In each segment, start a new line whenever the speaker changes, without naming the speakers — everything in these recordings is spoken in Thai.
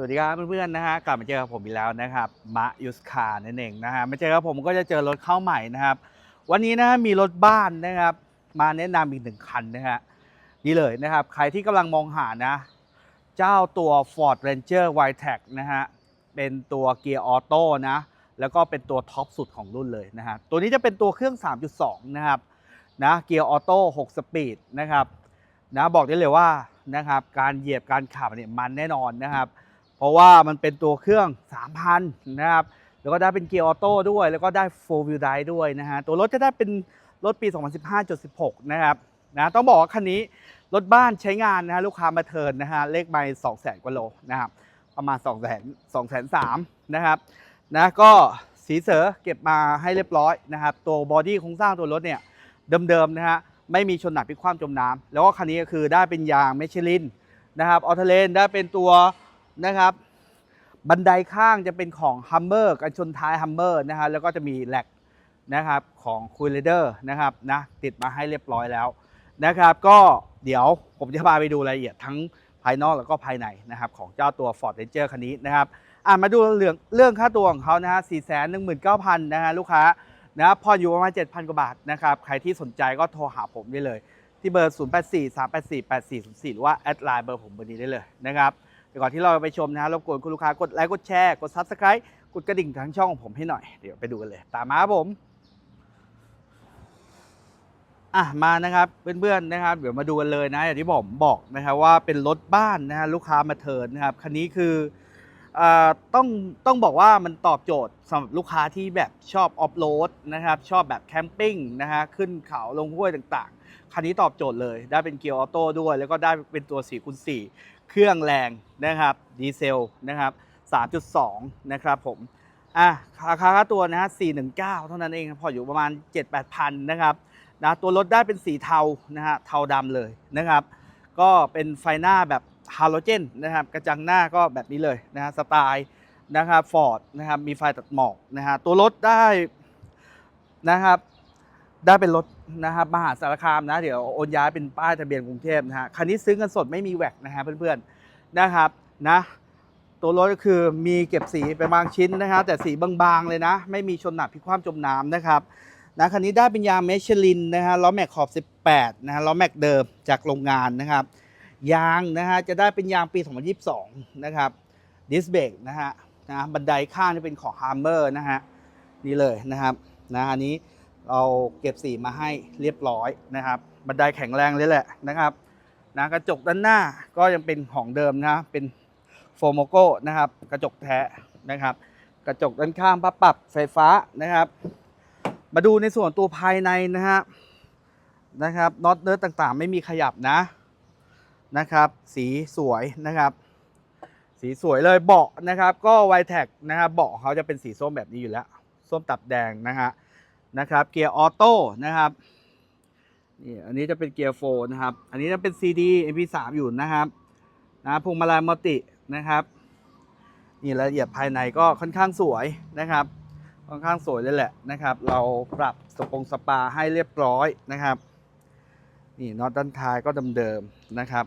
สวัสดีครับเพื่อนๆนะฮะกลับมาเจอกับผมอีกแล้วนะครับมะยุสคานั่นเองนะฮะมาเจอกับผมก็จะเจอรถเข้าใหม่นะครับ วันนี้นะฮะมีรถบ้านนะครับ มาแนะนำอีกหนึ่งคันนะฮะนี่เลยนะครับ ใครที่กำลังมองหานะ เจ้าตัว Ford Ranger w i t e c นะฮะเป็นตัวเกียร์ออโต้นะ แล้วก็เป็นตัวท็อปสุดของรุ่นเลยนะฮะตัวนี้จะเป็นตัวเครื่อง 3.2 นะครับนะเกียร์ออโต้6สปีดนะครับนะบอกได้เลยว่านะครับการเหยียบการขับเนี่ยมันแน่นอนนะครับ เพราะว่ามันเป็นตัวเครื่อง 3,000 นะครับ แล้วก็ได้เป็นเกียร์ออโต้ด้วย แล้วก็ได้4 wheel drive ด้วยนะฮะ ตัวรถจะได้เป็นรถปี 2015.16 นะครับ นะ ต้องบอกว่าคันนี้รถบ้านใช้งานนะฮะลูกค้ามาเทินนะฮะ เลขไม่2 0 0 0 0 0 กว่าโลนะครับ ประมาณ 2 0 0 0 0 2 0 0 0 0นะครับ นะ ก็สีเสือเก็บมาให้เรียบร้อยนะครับ ตัวบอดี้โครงสร้างตัวรถเนี่ยเดิมๆนะฮะ ไม่มีชนหนักพลิกคว่ำจมน้ำแล้วก็คันนี้ก็คือได้เป็นยางเมชลินนะครับ ออเทเลนได้เป็นตัว นะครับ บันไดข้างจะเป็นของ Hummer กันชนท้าย Hummer นะฮะแล้วก็จะมีแหลกนะครับของคูลเลอร์นะครับนะติดมาให้เรียบร้อยแล้วนะครับ ก็เดี๋ยวผมจะพาไปดูรายละเอียดทั้งภายนอกแล้วก็ภายในนะครับของเจ้าตัว Ford Ranger คันนี้นะครับอะมาดูเรื่องเรื่องค่าตัวของเขานะฮะ4 1 9 0 0 0นะฮะลูกค้านะครับพออยู่ประมาณ 7,000 กว่าบาทนะครับ ใครที่สนใจก็โทรหาผมได้เลย ที่เบอร์ 084 384 8404 หรือว่า แอดไลน์เบอร์ผมเบอร์นี้ได้เลยนะครับ เดี๋ยวก่อนที่เราไปชมนะฮะรบกวนคุณลูกค้ากดไลค์กดแชร์กด Subscribe กดกระดิ่งทางช่องของผมให้หน่อยเดี๋ยวไปดูกันเลย ตามมาครับผมอะมานะครับเพื่อนๆนะครับ เดี๋ยวมาดูกันเลยนะอย่างที่ผมบอกนะครับว่าเป็นรถบ้านนะฮะลูกค้ามาเทิร์นนะครับคันนี้คืออ่าต้องต้องบอกว่ามันตอบโจทย์สำหรับลูกค้าที่แบบชอบออฟโรดนะครับชอบแบบแคมปิ้งนะฮะขึ้นเขาลงห้วยต่างๆ คันนี้ตอบโจทย์เลย ได้เป็นเกียร์ออโต้ด้วย แล้วก็ได้เป็นตัว4คูณ4 เครื่องแรงนะครับดีเซลนะครับ 3.2 นะครับผมอะราคาค่าตัวนะฮะ419 เท่านั้นเองพออยู่ประมาณ 7-8พันนะครับนะตัวรถได้เป็นสีเทานะฮะเทาดำเลยนะครับ ก็เป็นไฟหน้าแบบฮาโลเจนนะครับกระจังหน้าก็แบบนี้เลยนะฮะสไตล์นะครับฟอร์ดนะครับมีไฟตัดหมอกนะฮะตัวรถได้นะครับ ได้เป็นรถนะครับมหาสารคามนะ เดี๋ยวโอนย้ายเป็นป้ายทะเบียนกรุงเทพนะฮะคันนี้ซื้อเงินสดไม่มีแวกนะฮะเพื่อนๆนะครับนะตัวรถก็คือมีเก็บสีไปบางชิ้นนะครับแต่สีบางๆเลยนะ ไม่มีชนหนักพิคว่ำจมน้ำนะครับนะคันนี้ได้เป็นยางเมชลินนะฮะล้อแม็กขอบ 18นะฮะล้อแม็กเดิมจากโรงงานนะครับ ยางนะฮะจะได้เป็นยางปี 2022 นะครับดิสเบรกนะฮะนะบันไดข้างนี่เป็นของ Hammer นะฮะนี่เลยนะครับนะอันนี้ เราเก็บสีมาให้เรียบร้อยนะครับ บันไดแข็งแรงเลยแหละนะครับนะกระจกด้านหน้าก็ยังเป็นของเดิมนะเป็นโฟโมโก้นะครับกระจกแท้นะครับ กระจกด้านข้างพับปรับไฟฟ้านะครับ มาดูในส่วนตัวภายในนะฮะนะครับน็อตเนิร์ดต่างๆ ไม่มีขยับนะนะครับ สีสวยนะครับ สีสวยเลยเบาะนะครับ ก็ไวแท็กนะครับเบาะเขาจะเป็นสีส้มแบบนี้อยู่แล้ว ส้มตับแดงนะฮะ นะครับ เกียร์ออโต้นะครับนี่อันนี้จะเป็นเกียร์โฟร์นะครับ อันนี้จะเป็น CD MP3 อยู่นะครับนะพวงมาลัยมัลตินะครับนี่รายละเอียดภายในก็ค่อนข้างสวยนะครับ ค่อนข้างสวยเลยแหละนะครับ เราปรับสปงสปาให้เรียบร้อยนะครับนี่น็อตด้านท้ายก็เดิมๆนะครับ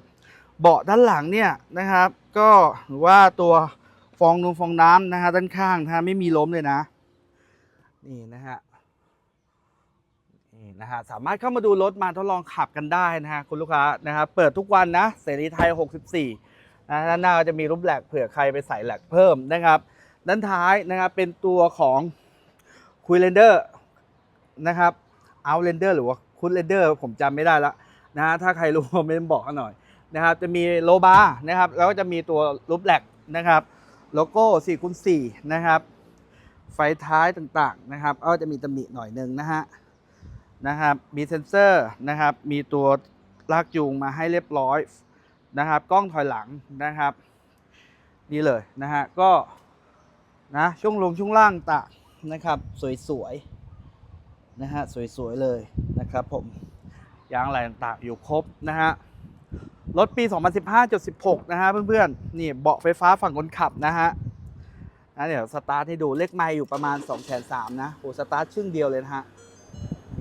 เบาะด้านหลังเนี่ยนะครับ ก็หรือว่าตัวฟองนูนฟองน้ำนะฮะด้านข้างนะฮะไม่มีล้มเลยนะ นี่นะฮะ นะฮะสามารถเข้ามาดูรถมาทดลองขับกันได้นะฮะคุณลูกค้านะครับเปิดทุกวันนะเสรีไทย 64นะด้านหน้าจะมีรูปแหลกเผื่อใครไปใส่แหลกเพิ่มนะครับ ด้านท้ายนะครับเป็นตัวของคุยเรนเดอร์นะครับเอาเรนเดอร์หรือว่าคุยเรนเดอร์ผมจำไม่ได้ละนะฮะถ้าใครรู้คอมเมนต์บอกกันหน่อยนะครับจะมีโลบาร์นะครับแล้วก็จะมีตัวรูปแหลกนะครับโลโก้4คูณ4นะครับไฟท้ายต่างๆนะครับก็จะมีตำหนิหน่อยหนึงนะฮะ นะครับ มีเซ็นเซอร์นะครับ มีตัวลากจูงมาให้เรียบร้อยนะครับ กล้องถอยหลังนะครับ นี่เลยนะฮะ ก็นะช่วงลงช่วงล่างต่างนะครับ สวยๆนะฮะ สวยๆเลยนะครับผม ยางอะไรต่างๆอยู่ครบนะฮะ รถปี 2015.16 นะฮะเพื่อนๆ นี่เบาะไฟฟ้าฝั่งคนขับนะฮะนะเดี๋ยวสตาร์ทให้ดูเลขไมล์อยู่ประมาณ 2 3 0 0 0นะโอ้สตาร์ทชึ่งเดียวเลยนะฮะ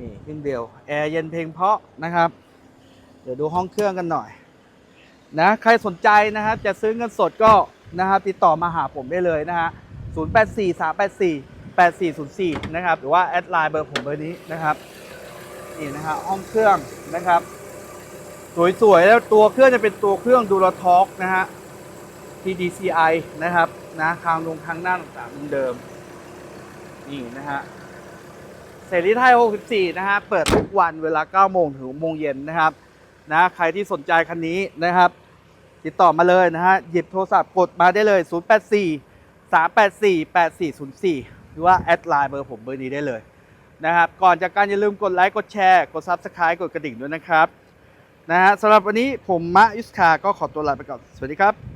นี่ครึ่งเดียวแอร์เย็นเพลงเพราะนะครับ เดี๋ยวดูห้องเครื่องกันหน่อยนะใครสนใจนะครับจะซื้อเงินสดก็นะครับติดต่อมาหาผมได้เลยนะฮะ084 384 8404 นะครับ หรือว่าแอดไลน์เบอร์ผมเบอร์นี้นะครับ นี่นะฮะห้องเครื่องนะครับ สวยๆ แล้วตัวเครื่องจะเป็นตัวเครื่องดู a ทอกนะฮะ TDCI นะครับนะคางลงคางหน้าต่างๆเดิมนี่นะฮะ เสรีไทย 64 นะฮะ เปิดทุกวันเวลา 9 โมงถึง6โมงเย็นนะครับนะใครที่สนใจคันนี้นะครับ ติดต่อมาเลยนะฮะ หยิบโทรศัพท์กดมาได้เลย 084 384 8404 หรือว่า แอดไลน์เบอร์ผมเบอร์นี้ได้เลยนะครับ ก่อนจากการอย่าลืมกดไลค์ กดแชร์ กด Subscribe กดกระดิ่งด้วยนะครับนะฮะสำหรับวันนี้ผมมะยุสคาก็ขอตัวลาไปก่อน สวัสดีครับ